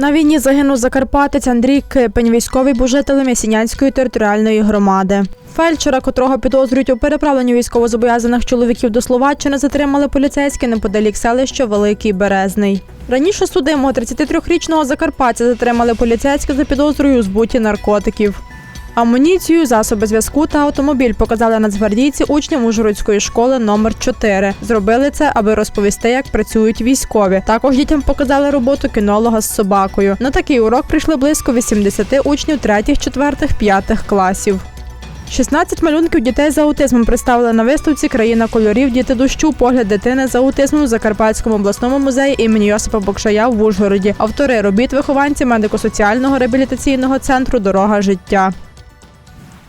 На війні загинув закарпатець Андрій Кипень, військовий був жителем Ясінянської територіальної громади. Фельдшера, котрого підозрюють у переправленні військовозобов'язаних чоловіків до Словаччини, затримали поліцейські неподалік селища Великий Березний. Раніше судимого 33-річного закарпатця затримали поліцейські за підозрою у збуті наркотиків. Амуніцію, засоби зв'язку та автомобіль показали нацгвардійці учням Ужгородської школи номер 4 Зробили це, аби розповісти, як працюють військові. Також дітям показали роботу кінолога з собакою. На такий урок прийшли близько 80 учнів 3, 4, 5 класів. 16 малюнків дітей з аутизмом представили на виставці Країна кольорів Діти дощу. Погляд дитини з аутизмом у Закарпатському обласному музеї імені Йосипа Бокшая в Ужгороді. Автори робіт вихованці медико-соціального реабілітаційного центру Дорога життя.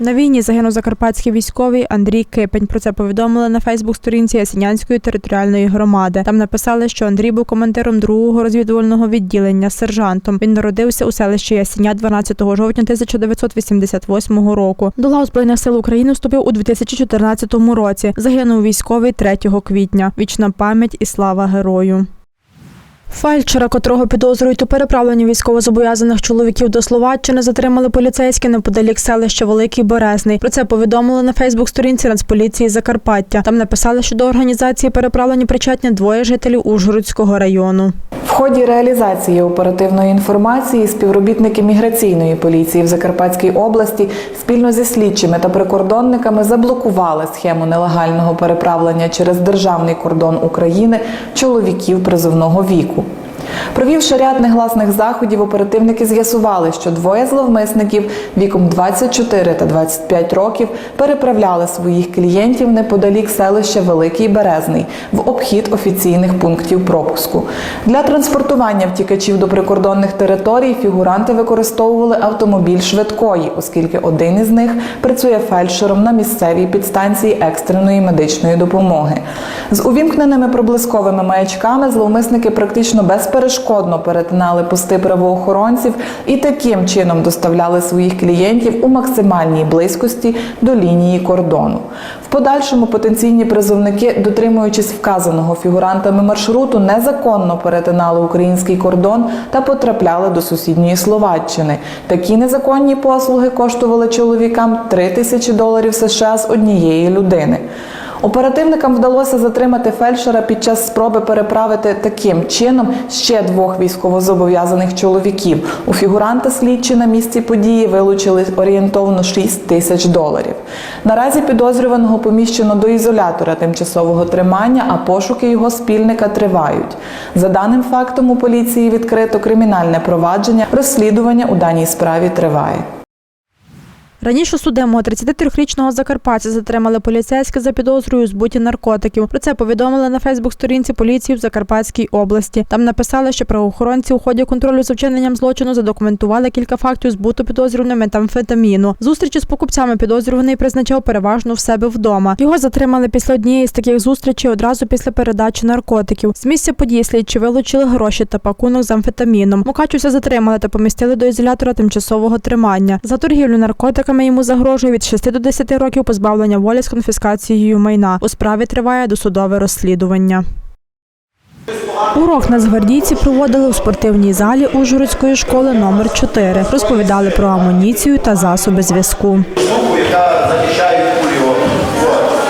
На війні загинув закарпатський військовий Андрій Кипень. Про це повідомили на Фейсбук-сторінці Ясінянської територіальної громади. Там написали, що Андрій був командиром другого розвідувального відділення сержантом. Він народився у селищі Ясіня 12 жовтня 1988 року. До лав збройних сил України вступив у 2014 році. Загинув військовий 3 квітня. Вічна пам'ять і слава герою. Фельдшера, котрого підозрюють у переправленні військовозобов'язаних чоловіків до Словаччини, затримали поліцейські неподалік селища Великий Березний. Про це повідомили на Фейсбук-сторінці Нацполіції Закарпаття. Там написали, що до організації переправлення причетні двоє жителів Ужгородського району. В ході реалізації оперативної інформації співробітники міграційної поліції в Закарпатській області спільно зі слідчими та прикордонниками заблокували схему нелегального переправлення через державний кордон України чоловіків призовного віку. pouco. Провівши ряд негласних заходів, оперативники з'ясували, що двоє зловмисників віком 24 та 25 років переправляли своїх клієнтів неподалік селища Великий Березний в обхід офіційних пунктів пропуску. Для транспортування втікачів до прикордонних територій фігуранти використовували автомобіль швидкої, оскільки один із них працює фельдшером на місцевій підстанції екстреної медичної допомоги. З увімкненими проблисковими маячками зловмисники практично безперешкодно перетинали пости правоохоронців і таким чином доставляли своїх клієнтів у максимальній близькості до лінії кордону. В подальшому потенційні призовники, дотримуючись вказаного фігурантами маршруту, незаконно перетинали український кордон та потрапляли до сусідньої Словаччини. Такі незаконні послуги коштували чоловікам 3 тисячі доларів США з однієї людини. Оперативникам вдалося затримати фельдшера під час спроби переправити таким чином ще двох військовозобов'язаних чоловіків. У фігуранта слідчі на місці події вилучили орієнтовно 6 тисяч доларів. Наразі підозрюваного поміщено до ізолятора тимчасового тримання, а пошуки його спільника тривають. За даним фактом у поліції відкрито кримінальне провадження. Розслідування у даній справі триває. Раніше судимого 33-річного закарпатця затримали поліцейські за підозрою збуті наркотиків. Про це повідомили на Фейсбук-сторінці поліції в Закарпатській області. Там написали, що правоохоронці у ході контролю за вчиненням злочину задокументували кілька фактів збуту підозрюваними метамфетаміну. Зустрічі з покупцями підозрюваний призначав переважно в себе вдома. Його затримали після однієї з таких зустрічей одразу після передачі наркотиків. З місця події слідчі вилучили гроші та пакунок з амфетаміном. Мукачуся затримали та помістили до ізолятора тимчасового тримання. За торгівлю наркотиками йому загрожує від 6 до 10 років позбавлення волі з конфіскацією майна. У справі триває досудове розслідування. Урок нацгвардійці проводили у спортивній залі Ужгородської школи номер 4 Розповідали про амуніцію та засоби зв'язку. яка захищає кулю.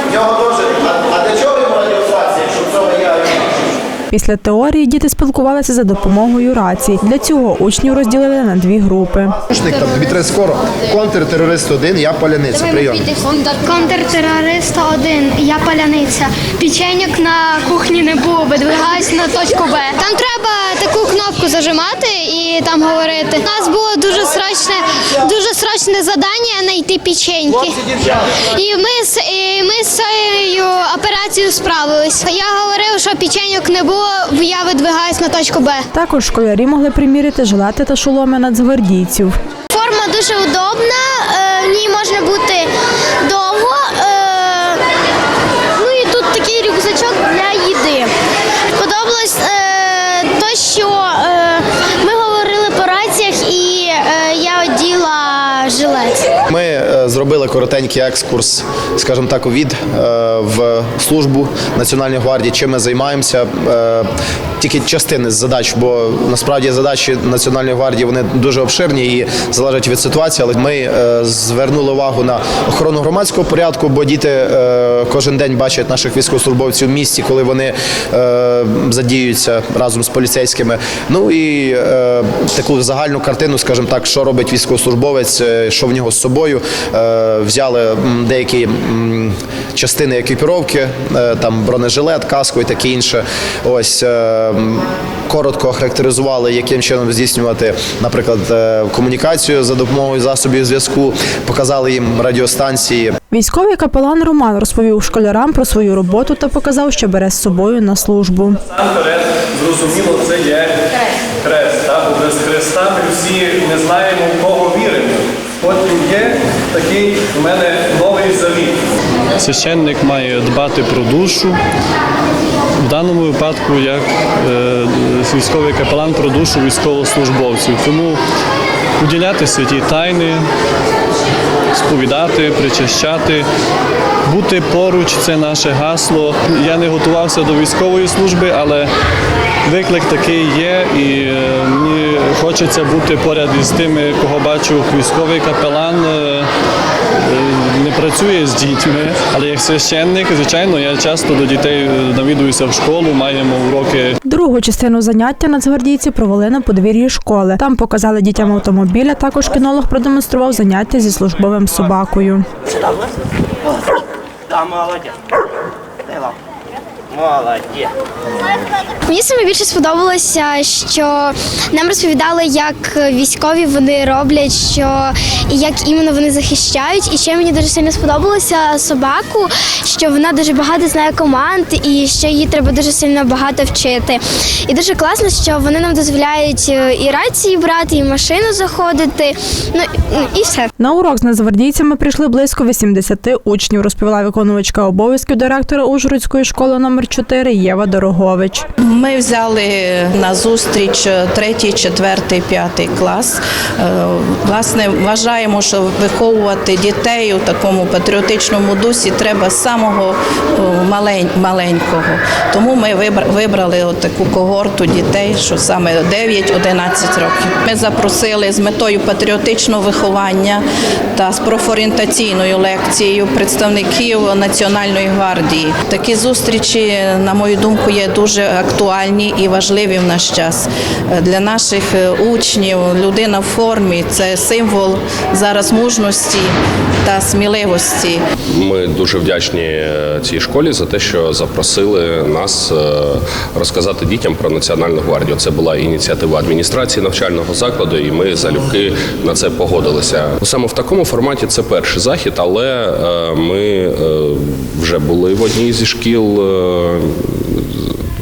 В нього теж. А, а для чого йому радіостанція, якщо в цьому є Після теорії діти спілкувалися за допомогою рації. Для цього учнів розділили на дві групи. Рушник, там тобі треба скоро. Контртерорист один, я паляниця. Прийом. Контртерорист один, я паляниця. Печеньок на кухні не було, видвигаюсь на точку Б. Там треба таку кнопку зажимати і там говорити. У нас було дуже срочне, дуже срочне завдання знайти печеньки. І ми з і ми з цією операцією справились. Я говорив, що печеньок не було, я видвигаюсь на точку Б. Також школярі могли приміряти жилети та шоломи нацгвардійців. Форма дуже удобна, е, в ній можна бути довго. е, Ну і тут такий рюкзачок для їди. Сподобалось е, те, що е, ми говорили по раціях і е, я оділа жилет. Ми е, зробили коротенький екскурс, скажімо так, від е, в службу Національної гвардії. Чим ми займаємося? Е, Тільки частини з задач, бо насправді задачі Національної гвардії вони дуже обширні і залежать від ситуації. Але ми е, звернули увагу на охорону громадського порядку, бо діти кожен день бачать наших військовослужбовців в місті, коли вони задіюються разом з поліцейськими. Ну і таку загальну картину, скажімо так, що робить військовослужбовець, що в нього з собою. Е, взяли деякі частини екіпіровки, е, там бронежилет, каску і таке інше. Ось. е, Коротко охарактеризували, яким чином здійснювати, наприклад, комунікацію за допомогою засобів зв'язку, показали їм радіостанції, Військовий капелан Роман розповів школярам про свою роботу та показав, що бере з собою на службу. Насамперед, зрозуміло, це є хрест. Без хреста ми всі не знаємо, в кого віримо. Потім є такий у мене новий завіт. Священник має дбати про душу. В даному випадку як е, військовий капелан про душу військовослужбовців. Тому уділяти святі тайни, сповідати, причащати, бути поруч це наше гасло. Я не готувався до військової служби, але виклик такий є, і е, мені хочеться бути поряд із тими, кого бачу. Військовий капелан е, е, не працює з дітьми, але як священник, звичайно, я часто до дітей навідуюся в школу, маємо уроки Другу частину заняття нацгвардійці провели на подвір'ї школи. Там показали дітям автомобіля. Також кінолог продемонстрував заняття зі службовим собакою. Да, молодец. Молодец. Мені саме більше сподобалося, що нам розповідали, як військові вони роблять, що і як іменно вони захищають. І ще мені дуже сильно сподобалося собаку, що вона дуже багато знає команд, і що її треба дуже сильно багато вчити. І дуже класно, що вони нам дозволяють е, і рації брати, і машину заходити. Ну і- все. На урок з нацгвардійцями прийшли близько 80 учнів, розповіла виконувачка обов'язків директора Ужгородської школи номер 4 Єва Дорогович. Ми взяли на зустріч третій, четвертий, п'ятий клас. Е, Власне, вважаємо, що виховувати дітей у такому патріотичному дусі треба з самого маленького. Тому ми вибрали таку когорту дітей, що саме 9-11 років. Ми запросили з метою патріотичного виховання та з профорієнтаційною лекцією представників Національної гвардії. Такі зустрічі, на мою думку, є дуже актуальні і важливі в наш час. Для наших е, учнів людина в формі це символ зараз мужності та сміливості. Ми дуже вдячні е, цій школі за те, що запросили нас е, розказати дітям про національну гвардію. Це була ініціатива адміністрації навчального закладу, і ми залюбки на це погодилися. Саме в такому форматі це перший захід, але ми вже були в одній зі шкіл. Е,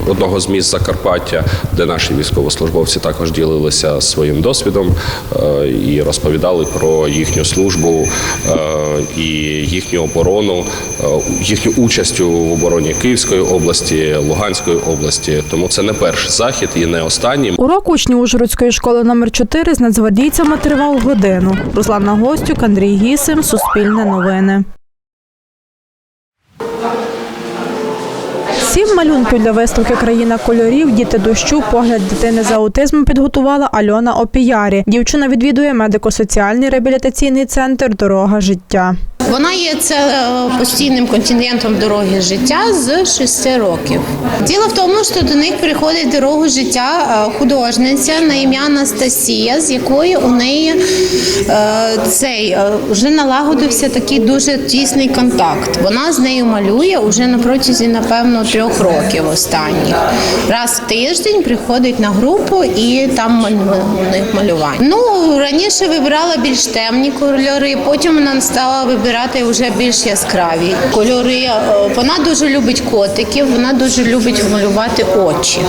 Одного з міст Закарпаття, де наші військовослужбовці також ділилися своїм досвідом е, і розповідали про їхню службу е, і їхню оборону, їхню участь у обороні Київської області, Луганської області. Тому це не перший захід і не останній. Урок учнів Ужгородської школи номер 4 з нацгвардійцями тривав годину. Руслана Гостюк, Андрій Гісим, Суспільне новини. Сім малюнків для виставки Країна кольорів, діти дощу, погляд дитини з аутизмом підготувала Альона Опіярі. Дівчина відвідує медико-соціальний реабілітаційний центр Дорога життя. Вона є це е, постійним контингентом дороги життя з 6 років. Діло в тому, що до них приходить дорогу життя е, художниця на ім'я Анастасія, з якою у неї е, цей вже налагодився такий дуже тісний контакт. Вона з нею малює уже на протязі, напевно, трьох років останніх. Раз в тиждень приходить на групу і там у них малювання. Ну раніше вибирала більш темні кольори, потім вона стала вибирати вже більш яскраві кольори. Е, Вона дуже любить котиків, вона дуже любить малювати очі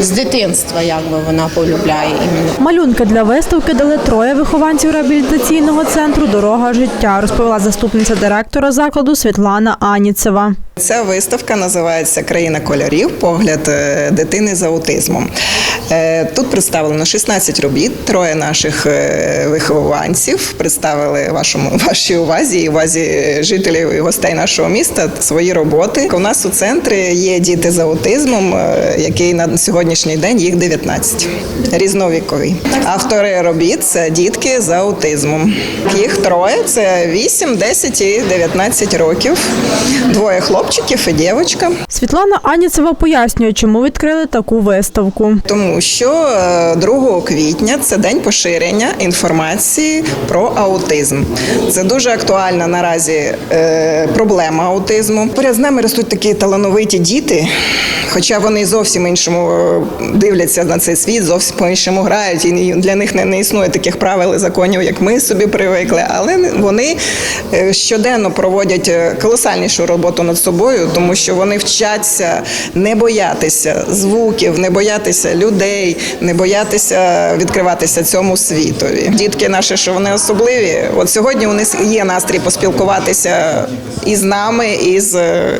з дитинства, якби вона полюбляє іменно. Малюнки для виставки дали троє вихованців реабілітаційного центру Дорога життя, розповіла заступниця директора закладу Світлана Аніцева. Ця виставка називається Країна кольорів. Погляд е, дитини з аутизмом. Е, Тут представлено 16 робіт. Троє наших е, вихованців представили вашому вашій увазі і увазі жителів і гостей нашого міста свої роботи. У нас у центрі є діти з аутизмом, який на сьогоднішній день їх 19. Різновікові. Автори робіт це дітки з аутизмом. Їх троє це 8, 10 і 19 років. Двоє хлопчиків і дівчинка. Світлана Аніцева пояснює, чому відкрили таку виставку. Тому що е, 2 квітня це день поширення інформації про аутизм. Це дуже актуальна наразі е, проблема аутизму. Поряд з нами ростуть такі талановиті діти, хоча вони зовсім іншому е, дивляться на цей світ, зовсім по-іншому грають. І для них не, існує таких правил і законів, як ми собі привикли. Але вони е, щоденно проводять е, колосальнішу роботу над собою, тому що вони вчаться не боятися звуків, не боятися людей, не боятися відкриватися цьому світові. Дітки наші, що вони особливі. От сьогодні у них є настрій поспілкуватися і з нами, і з е,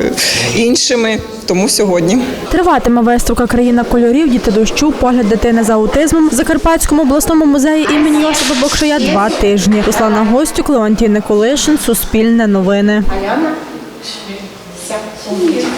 іншими. Тому сьогодні. Триватиме виставка Країна кольорів Діти дощу, погляд дитини з аутизмом в Закарпатському обласному музеї імені Йосипа Бокшая два тижні. Руслана Гостюк, Леонтій Николишин, Суспільне новини. Аяна. Все.